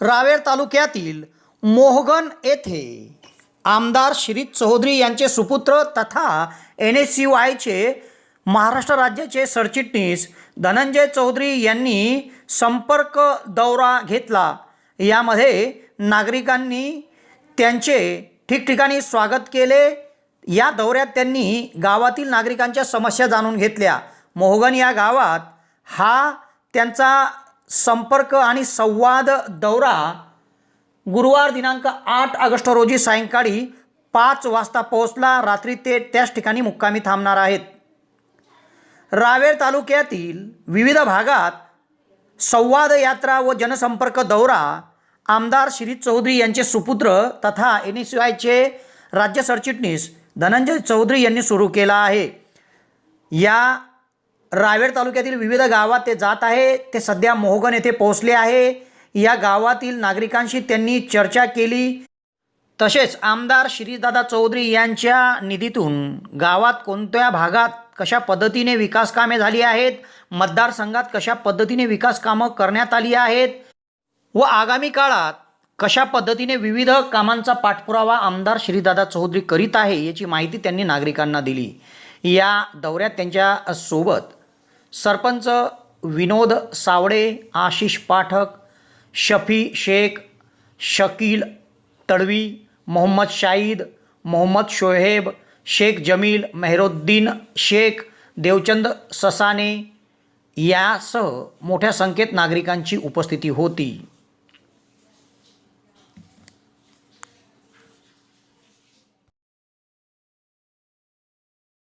रावेर तालुक्यातील मोहगन येथे आमदार श्री चौधरी यांचे सुपुत्र तथा एन एस सी वायचे महाराष्ट्र राज्याचे सरचिटणीस धनंजय चौधरी यांनी संपर्क दौरा घेतला. यामध्ये नागरिकांनी त्यांचे ठिकठिकाणी स्वागत केले. या दौऱ्यात त्यांनी गावातील नागरिकांच्या समस्या जाणून घेतल्या. मोहगन या गावात हा त्यांचा संपर्क आणि संवाद दौरा गुरुवार दिनांक आठ ऑगस्ट रोजी सायंकाळी पाच वाजता पोहोचला. रात्री ते त्याच ठिकाणी मुक्कामी थांबणार आहेत. रावेर तालुक्यातील विविध भागात संवाद यात्रा व जनसंपर्क दौरा आमदार श्री चौधरी यांचे सुपुत्र तथा एन एस आयचे राज्य सरचिटणीस धनंजय चौधरी यांनी सुरू केला आहे. या रावेर तालुक्यातील विविध गावात ते जात आहे. ते सध्या मोहगन येथे पोहोचले आहे. या गावातील नागरिकांशी त्यांनी चर्चा केली. तसेच आमदार श्रीदादा चौधरी यांच्या निधीतून गावात कोणत्या भागात कशा पद्धतीने विकास कामे झाली आहेत? मतदारसंघात कशा पद्धतीने विकास कामं करण्यात आली आहेत? व आगामी काळात कशा पद्धतीने विविध कामांचा पाठपुरावा आमदार श्रीदादा चौधरी करीत आहे याची माहिती त्यांनी नागरिकांना दिली. या दौऱ्यात त्यांच्यासोबत सरपंच विनोद सावडे आशिष पाठक शफी शेख शकील तडवी मोहम्मद शाहिद मोहम्मद शोहेब शेख जमील मेहरुद्दीन शेख देवचंद ससाने यासह मोठ्या संख्येत नागरिकांची उपस्थिती होती.